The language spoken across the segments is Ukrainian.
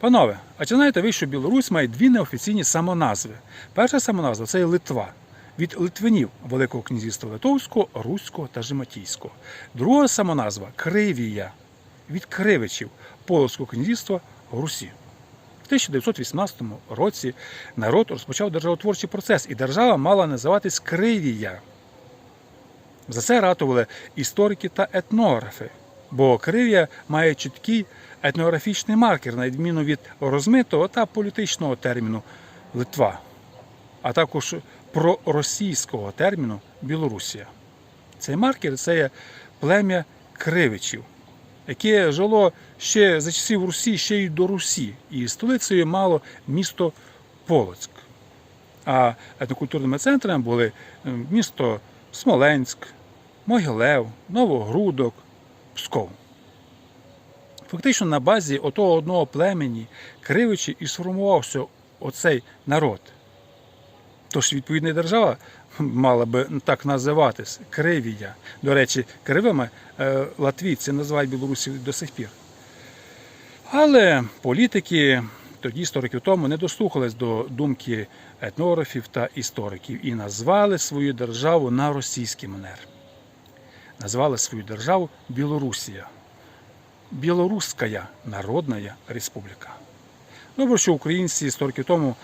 Панове, а чи знаєте ви, що Білорусь має дві неофіційні самоназви? Перша самоназва це Литва. Від Литвинів Великого князівства Литовського, Руського та Жематійського. Друга самоназва Кривія від Кривичів Полоцького князівства Русі. В 1918 році народ розпочав державотворчий процес, і держава мала називатись Кривія. За це ратували історики та етнографи, бо Кривія має чіткий етнографічний маркер, на відміну від розмитого та політичного терміну Литва, а також проросійського терміну Білорусія. Цей маркер це є плем'я Кривичів, яке жило ще за часів Русі, ще й до Русі, і столицею мало місто Полоцьк. А етнокультурними центрами були місто Смоленськ, Могилев, Новогрудок, Псков. Фактично на базі отого одного племені Кривичі і сформувався оцей народ. Тож відповідна держава мала би так називатись Кривія. До речі, кривими е, латвійці називають білорусів до сих пір. Але політики тоді 100 років тому не дослухались до думки етнографів та істориків і назвали свою державу на російський манер. Назвали свою державу Білорусія. Білоруська Народна Республіка. Добре, що українці 100 років тому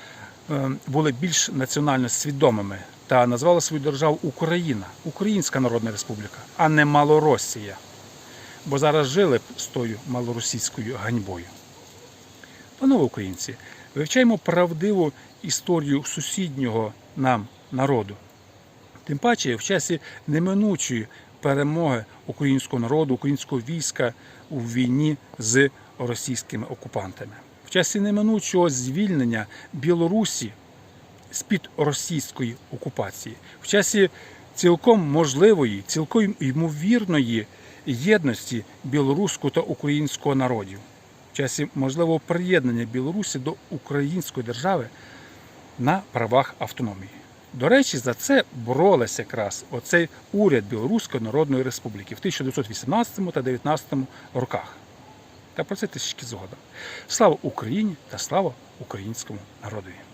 е, були більш національно свідомими та назвали свою державу Україна, Українська Народна Республіка, а не Малоросія. Бо зараз жили б з тою малоросійською ганьбою. Панове українці, вивчаємо правдиву історію сусіднього нам народу. Тим паче в часі неминучої перемоги українського народу, українського війська у війні з російськими окупантами. В часі неминучого звільнення Білорусі з-під російської окупації, в часі цілком можливої, цілком ймовірної єдності білоруського та українського народів, в часі можливого приєднання Білорусі до української держави на правах автономії. До речі, за це боролися якраз оцей уряд Білоруської Народної Республіки в 1918 та 19 роках. Та про це трішки згодом. Слава Україні та слава українському народові!